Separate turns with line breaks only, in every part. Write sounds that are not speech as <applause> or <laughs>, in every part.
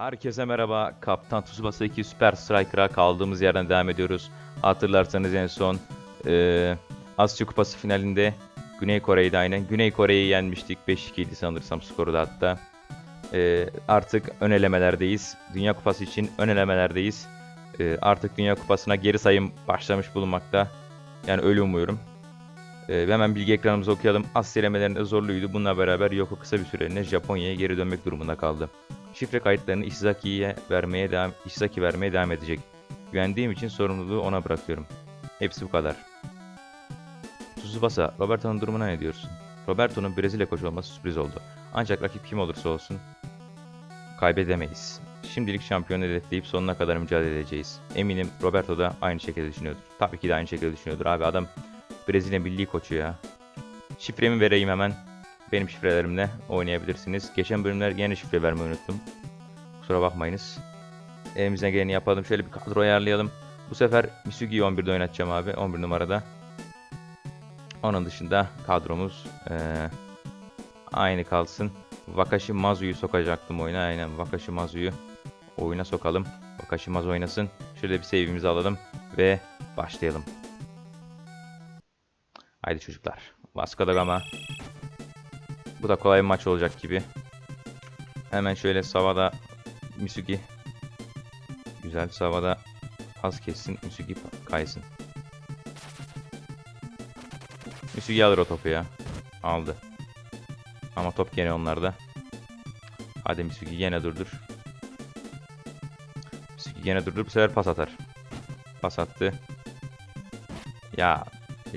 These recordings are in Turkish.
Herkese merhaba. Kaptan Tsubasa 2 Super Striker'a kaldığımız yerden devam ediyoruz. Hatırlarsanız en son eee Asya Kupası finalinde Güney Kore'yi de aynen. Güney Kore'yi yenmiştik. 5-2 idi sanırsam skoru da hatta. Eee, artık ön elemelerdeyiz. Dünya Kupası için ön elemelerdeyiz. Eee, artık Dünya Kupası'na geri sayım başlamış bulunmakta. Yani öyle umuyorum. Eee, hemen bilgi ekranımızı okuyalım. Asya elemelerinde zorluydu. Bununla beraber Yoko kısa bir süreliğine Japonya'ya geri dönmek durumunda kaldı. Şifre kayıtlarını Ishizaki'ye vermeye devam Ishizaki vermeye devam edecek. Güvendiğim için sorumluluğu ona bırakıyorum. Hepsi bu kadar. Tsubasa, Roberto'nun durumuna ne diyorsun? Roberto'nun Brezilya koçu olması sürpriz oldu. Ancak rakip kim olursa olsun kaybedemeyiz. Şimdilik şampiyonu hedefleyip sonuna kadar mücadele edeceğiz. Eminim Roberto da aynı şekilde düşünüyordur. Tabii ki de aynı şekilde düşünüyordur. Abi adam Brezilya milli koçu ya. Şifremi vereyim hemen. Benim şifrelerimle oynayabilirsiniz. Geçen bölümler yine şifre vermeyi unuttum. Kusura bakmayınız. Elimizden geleni yapalım. Şöyle bir kadro ayarlayalım. Bu sefer Misugi'yi 11'de oynatacağım abi. 11 numarada. Onun dışında kadromuz eee, aynı kalsın. Wakashi Mazu'yu sokacaktım oyuna. Aynen Wakashi Mazu'yu oyuna sokalım. Wakashi Mazu oynasın. Şöyle bir save'imizi alalım ve başlayalım. Haydi çocuklar. Vasco da Gama. Bu da kolay bir maç olacak gibi. Hemen şöyle Savada Misugi. Güzel Savada az kessin. Misugi kaysın. Misugi alır o topu ya. Aldı. Ama top gene onlarda. Hadi Misugi gene durdur. Misugi gene durdur. Bu sefer pas atar. Pas attı. Ya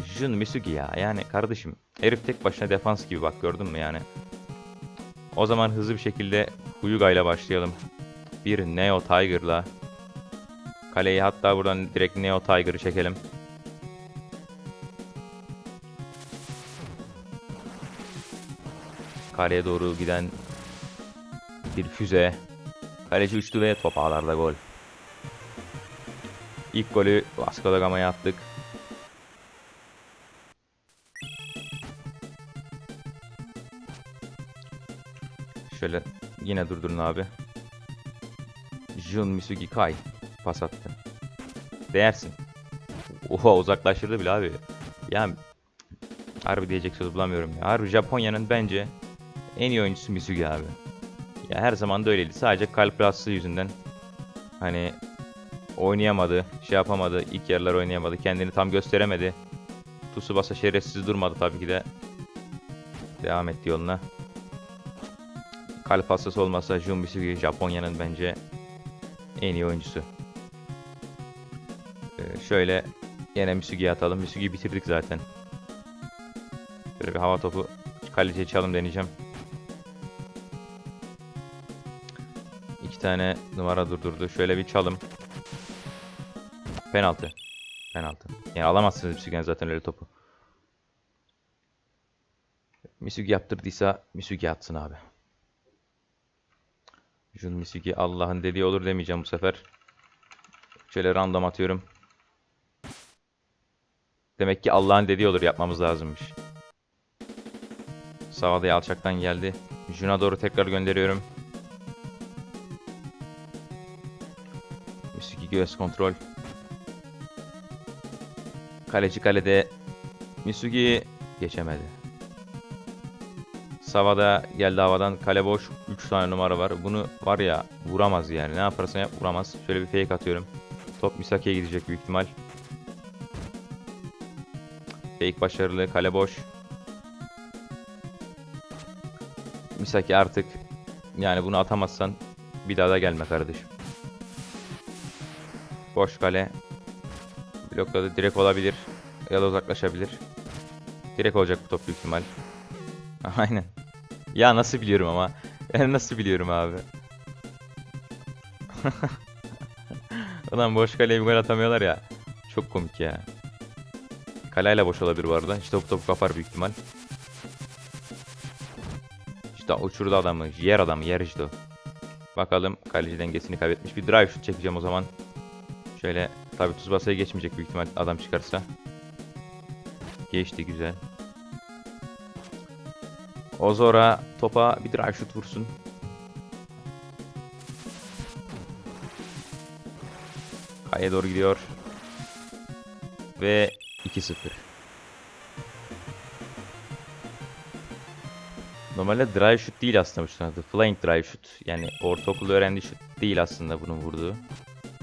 Jun Misugi ya. Yani kardeşim herif tek başına defans gibi bak gördün mü yani. O zaman hızlı bir şekilde Huyuga ile başlayalım. Bir Neo Tiger'la. Kaleyi hatta buradan direkt Neo Tiger'ı çekelim. Kaleye doğru giden bir füze. Kaleci uçtu ve top ağlarda gol. İlk golü Vasco da Gama'ya attık. Şöyle yine durdurun abi. Jun Misugi Kai pas attı. Değersin. Oha uzaklaştırdı bile abi. Ya harbi diyecek söz bulamıyorum ya. Harbi Japonya'nın bence en iyi oyuncusu Misugi abi. Ya her zaman da öyleydi. Sadece kalp rahatsızlığı yüzünden hani oynayamadı, şey yapamadı, ilk yarılar oynayamadı, kendini tam gösteremedi. Tsubasa şerefsiz durmadı tabii ki de. Devam etti yoluna. Kalp hastası olmasa Jun Misugi Japonya'nın bence en iyi oyuncusu. Ee, şöyle yine Misugi'ye atalım. Misugi'yi bitirdik zaten. Böyle bir hava topu kaleciye çalım deneyeceğim. İki tane numara durdurdu. Şöyle bir çalım. Penaltı. Penaltı. Yani alamazsınız Misugi'den zaten öyle topu. Misugi yaptırdıysa Misugi atsın abi. Jun Misugi Allah'ın dediği olur demeyeceğim bu sefer. Şöyle random atıyorum. Demek ki Allah'ın dediği olur yapmamız lazımmış. Savada'ya alçaktan geldi. Jun'a doğru tekrar gönderiyorum. Misugi göğüs kontrol. Kaleci kalede. Misugi geçemedi. Savada geldi havadan. Kale boş. 3 tane numara var. Bunu var ya vuramaz yani. Ne yaparsan yap vuramaz. Şöyle bir fake atıyorum. Top Misaki'ye gidecek büyük ihtimal. Fake başarılı. Kale boş. Misaki artık yani bunu atamazsan bir daha da gelme kardeşim. Boş kale. Blokladı. Direkt olabilir. Ya da uzaklaşabilir. Direkt olacak bu top büyük ihtimal. <laughs> Aynen. Ya nasıl biliyorum ama. <laughs> Nasıl biliyorum abi. <laughs> Ulan boş kaleye bir gol atamıyorlar ya. Çok komik ya. Kaleyle boş olabilir bu arada. İşte top kapar büyük ihtimal. İşte uçurdu adamı. Yer adamı. Yer işte o. Bakalım kaleci dengesini kaybetmiş. Bir drive şut çekeceğim o zaman. Şöyle tabi Tsubasa'ya geçmeyecek büyük ihtimal adam çıkarsa. Geçti güzel. Ozora topa bir drive şut vursun. Kaya doğru gidiyor. Ve 2-0. Normalde dry shoot değil aslında bu şutun adı. Flying dry shoot. Yani ortaokulda öğrendiği şut değil aslında bunun vurduğu.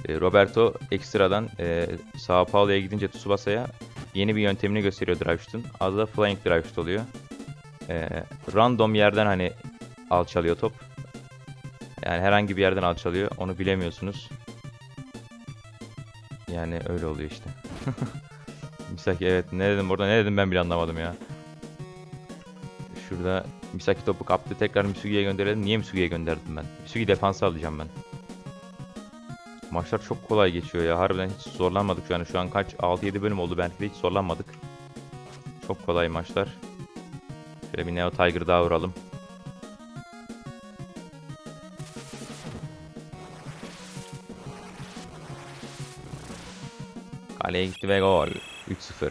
E, Roberto ekstradan e, Sao Paulo'ya gidince Tsubasa'ya yeni bir yöntemini gösteriyor drive shoot'un. Adı da flying drive shoot oluyor. E, random yerden hani alçalıyor top. Yani herhangi bir yerden alçalıyor. Onu bilemiyorsunuz. Yani öyle oluyor işte. <laughs> Misaki evet ne dedim orada ne dedim ben bile anlamadım ya. Şurada Misaki topu kaptı tekrar Misugi'ye gönderelim. Niye Misugi'ye gönderdim ben? Misugi defansı alacağım ben. Maçlar çok kolay geçiyor ya. Harbiden hiç zorlanmadık an. Şu an kaç? 6-7 bölüm oldu belki de hiç zorlanmadık. Çok kolay maçlar. Şöyle bir Neo Tiger daha vuralım. Kaleye gitti ve gol. 3-0.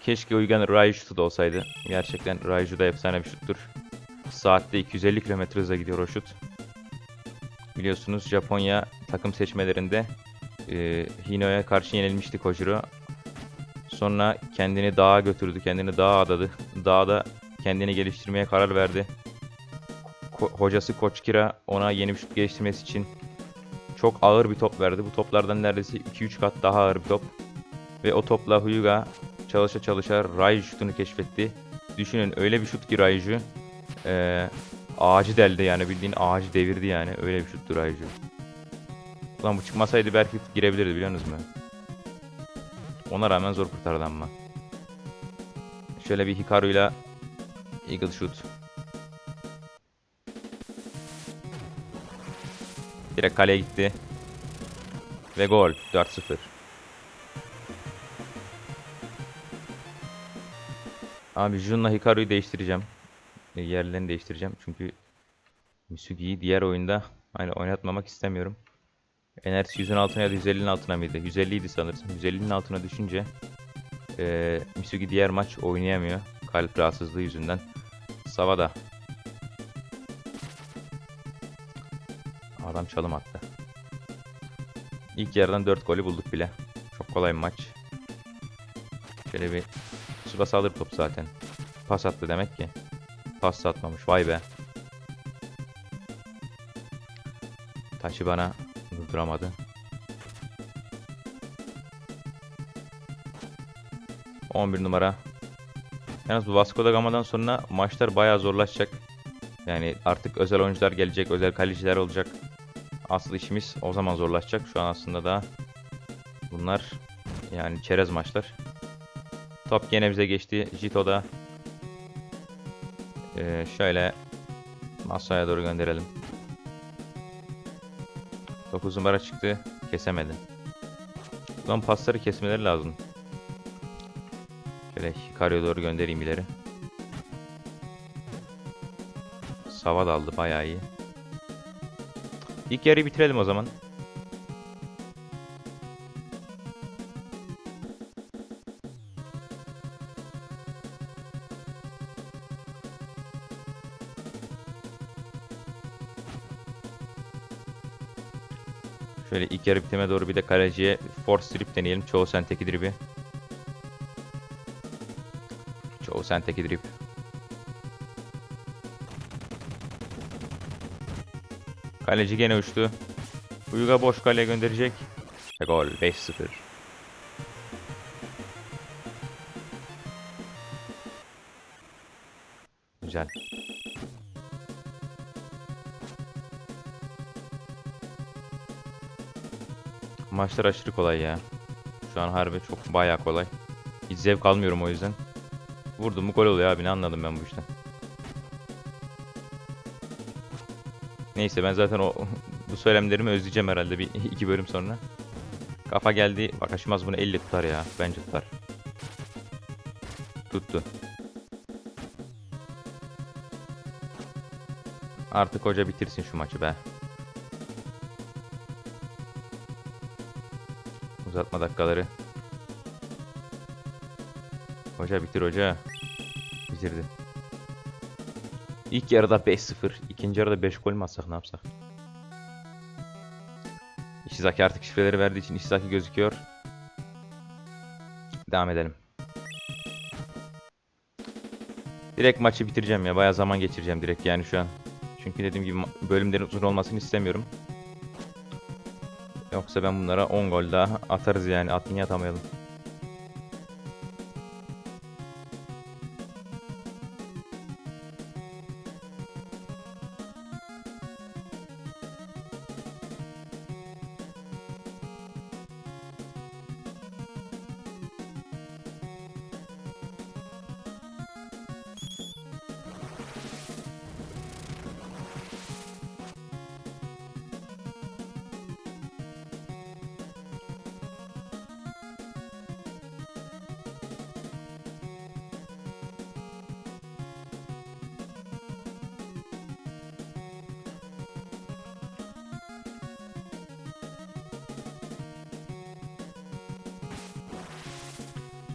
Keşke Uygan Raiju da olsaydı. Gerçekten Raiju da efsane bir şuttur. Saatte 250 km hızla gidiyor o şut. Biliyorsunuz Japonya takım seçmelerinde e, Hino'ya karşı yenilmişti Kojiro. Sonra kendini dağa götürdü, kendini dağa adadı. Dağda kendini geliştirmeye karar verdi. Ko- hocası Koç Kira ona yeni bir şut geliştirmesi için çok ağır bir top verdi. Bu toplardan neredeyse 2-3 kat daha ağır bir top. Ve o topla Hyuga çalışa çalışa Raiju şutunu keşfetti. Düşünün öyle bir şut ki Raiju ee, ağacı deldi yani bildiğin ağacı devirdi yani öyle bir şuttu Raiju. Ulan bu çıkmasaydı belki girebilirdi biliyor musunuz mu? Ona rağmen zor kurtardı ama. Şöyle bir Hikaru'yla Eagle Shoot. Direkt kaleye gitti. Ve gol. 4-0. Abi Jun'la Hikaru'yu değiştireceğim. Yerlerini değiştireceğim. Çünkü Misugi'yi diğer oyunda hani oynatmamak istemiyorum. Enerjisi 100'ün altına ya da 150'nin altına mıydı? 150 idi sanırsam. 150'nin altına düşünce e, Misugi diğer maç oynayamıyor. Kalp rahatsızlığı yüzünden. Savada. Adam çalım attı. İlk yarıdan 4 golü bulduk bile. Çok kolay bir maç. Şöyle bir Tsubasa alır top zaten. Pas attı demek ki. Pas atmamış. Vay be. Taşı bana durduramadı. 11 numara. Yalnız bu Vasco da Gama'dan sonra maçlar bayağı zorlaşacak. Yani artık özel oyuncular gelecek, özel kaleciler olacak. Asıl işimiz o zaman zorlaşacak. Şu an aslında da bunlar yani çerez maçlar. Top gene bize geçti. Jito'da ee, şöyle masaya doğru gönderelim. 9 numara çıktı. Kesemedi. Ulan pasları kesmeleri lazım. Şöyle Hikaru'ya doğru göndereyim ileri. Sava da aldı bayağı iyi. İlk yarıyı bitirelim o zaman. İlk yarı bitime doğru bir de kaleciye force strip deneyelim. Çoğu senteki dribi. Çoğu senteki drip. Kaleci gene uçtu. Uyga boş kaleye gönderecek. Ve gol 5-0. Güzel. Maçlar aşırı kolay ya. Şu an harbi çok bayağı kolay. Hiç zevk almıyorum o yüzden. Vurdum mu gol oluyor abi ne anladım ben bu işten. Neyse ben zaten o bu söylemlerimi özleyeceğim herhalde bir <laughs> iki bölüm sonra. Kafa geldi. Bak Aşmaz bunu elle tutar ya. Bence tutar. Tuttu. Artık hoca bitirsin şu maçı be. Uzatma dakikaları. Hoca bitir hoca. Bitirdi. İlk yarıda 5-0. ikinci yarıda 5 gol mü atsak ne yapsak? Ishizaki artık şifreleri verdiği için Ishizaki gözüküyor. Devam edelim. Direkt maçı bitireceğim ya. Bayağı zaman geçireceğim direkt yani şu an. Çünkü dediğim gibi bölümlerin uzun olmasını istemiyorum. Yoksa ben bunlara 10 gol daha atarız yani. At niye atamayalım?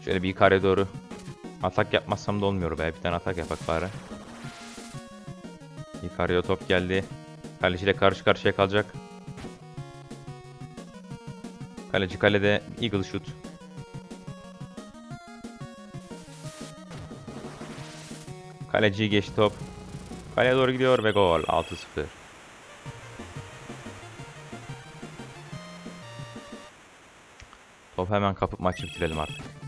Şöyle bir yukarıya doğru atak yapmazsam da olmuyor be. Bir tane atak yapak bari. Yukarıya top geldi. Kaleciyle karşı karşıya kalacak. Kaleci kalede Eagle shoot. Kaleciyi geçti top. Kaleye doğru gidiyor ve gol 6-0. Top hemen kapıp maçı bitirelim artık.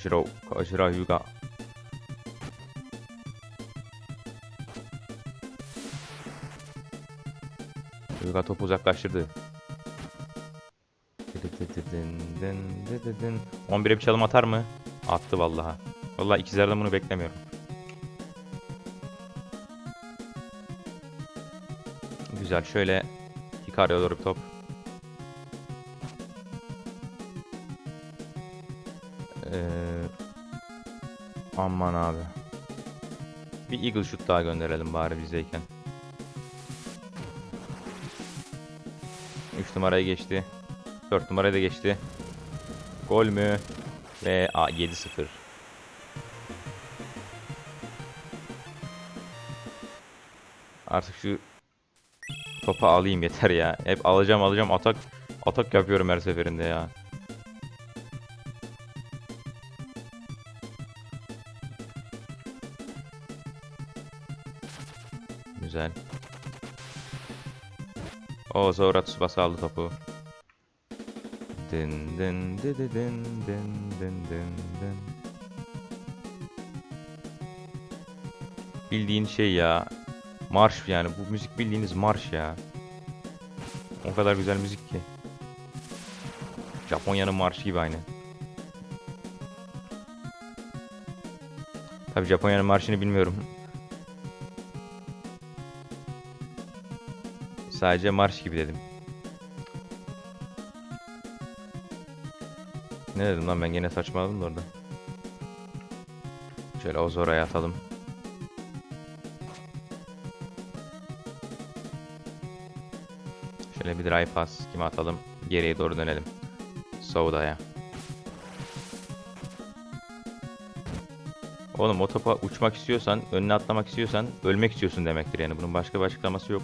Koshiro, Koshiro Hyuga. Hyuga topu uzaklaştırdı. 11'e bir çalım atar mı? Attı vallahi. Vallahi ikizlerden bunu beklemiyorum. Güzel. Şöyle Hikaru'ya doğru bir top. Aman abi. Bir Eagle Shoot daha gönderelim bari bizdeyken. 3 numarayı geçti. 4 numarayı da geçti. Gol mü? Ve a 7-0. Artık şu topu alayım yeter ya. Hep alacağım alacağım atak atak yapıyorum her seferinde ya. O Zora Tsubasa aldı topu. Dın dın dı dı dın dın dın dın dın. Bildiğin şey ya. Marş yani. Bu müzik bildiğiniz marş ya. O kadar güzel müzik ki. Japonya'nın marşı gibi aynı. Tabi Japonya'nın marşını bilmiyorum. Sadece marş gibi dedim. Ne dedim lan ben gene saçmaladım da orada. Şöyle Ozora'ya atalım. Şöyle bir drive pass kime atalım? Geriye doğru dönelim. Souda'ya. Oğlum o topa uçmak istiyorsan, önüne atlamak istiyorsan ölmek istiyorsun demektir yani. Bunun başka bir açıklaması yok.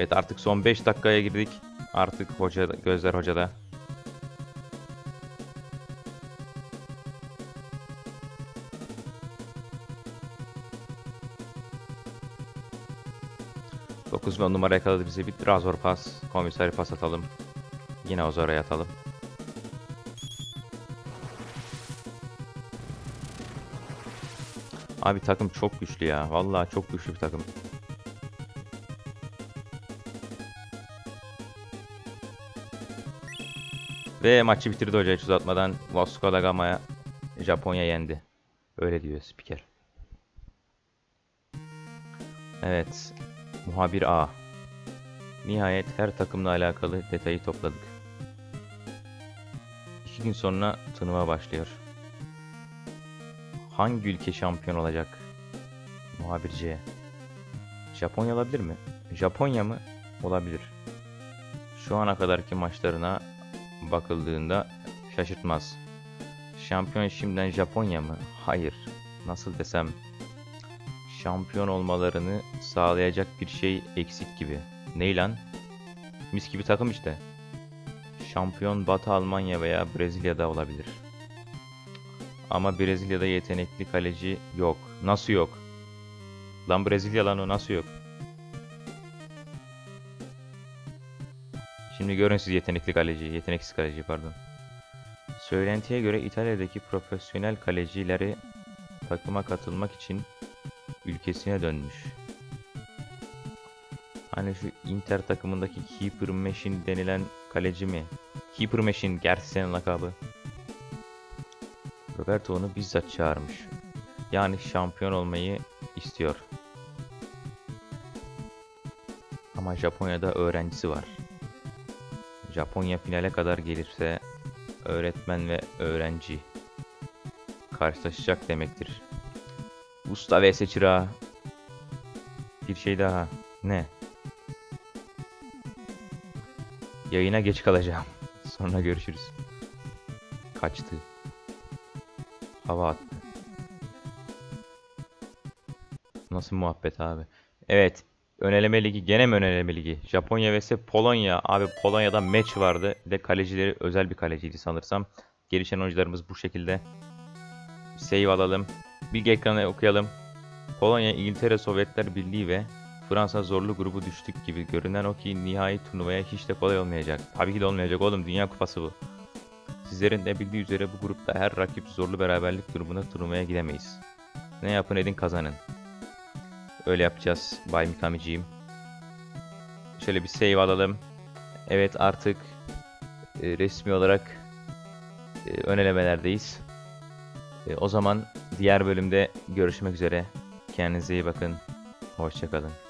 Evet artık son 5 dakikaya girdik. Artık hoca gözler hocada. Dokuz ve on numara yakaladı bize bir Razor pas. Komiseri pas atalım. Yine Ozora'ya atalım. Abi takım çok güçlü ya. Vallahi çok güçlü bir takım. Ve maçı bitirdi hoca hiç uzatmadan. Vasco da Gama'ya Japonya yendi. Öyle diyor spiker. Evet. Muhabir A. Nihayet her takımla alakalı detayı topladık. İki gün sonra turnuva başlıyor. Hangi ülke şampiyon olacak? Muhabir C. Japonya olabilir mi? Japonya mı? Olabilir. Şu ana kadarki maçlarına bakıldığında şaşırtmaz. Şampiyon şimdiden Japonya mı? Hayır. Nasıl desem şampiyon olmalarını sağlayacak bir şey eksik gibi. Ney lan? Mis gibi takım işte. Şampiyon Batı Almanya veya Brezilya'da olabilir. Ama Brezilya'da yetenekli kaleci yok. Nasıl yok? Lan Brezilya lan o nasıl yok? Şimdi görün siz yetenekli kaleci, yeteneksiz kaleci pardon. Söylentiye göre İtalya'daki profesyonel kalecileri takıma katılmak için ülkesine dönmüş. Hani şu Inter takımındaki Keeper Machine denilen kaleci mi? Keeper Machine gerçi senin lakabı. Roberto onu bizzat çağırmış. Yani şampiyon olmayı istiyor. Ama Japonya'da öğrencisi var. Japonya finale kadar gelirse öğretmen ve öğrenci karşılaşacak demektir. Usta vs çırağı. Bir şey daha. Ne? Yayına geç kalacağım. <laughs> Sonra görüşürüz. Kaçtı. Hava attı. Nasıl muhabbet abi? Evet. Öneleme ligi gene mi öneleme ligi? Japonya vs Polonya. Abi Polonya'da maç vardı. Bir de kalecileri özel bir kaleciydi sanırsam. Gelişen oyuncularımız bu şekilde. Save alalım. Bilgi ekranı okuyalım. Polonya, İngiltere, Sovyetler Birliği ve Fransa zorlu grubu düştük gibi. Görünen o ki nihai turnuvaya hiç de kolay olmayacak. Tabii ki de olmayacak oğlum. Dünya kupası bu. Sizlerin de bildiği üzere bu grupta her rakip zorlu beraberlik durumunda turnuvaya gidemeyiz. Ne yapın edin kazanın. Öyle yapacağız Bay Mikamiciğim. Şöyle bir save alalım. Evet artık e, resmi olarak e, ön elemelerdeyiz. E, o zaman diğer bölümde görüşmek üzere. Kendinize iyi bakın. Hoşçakalın.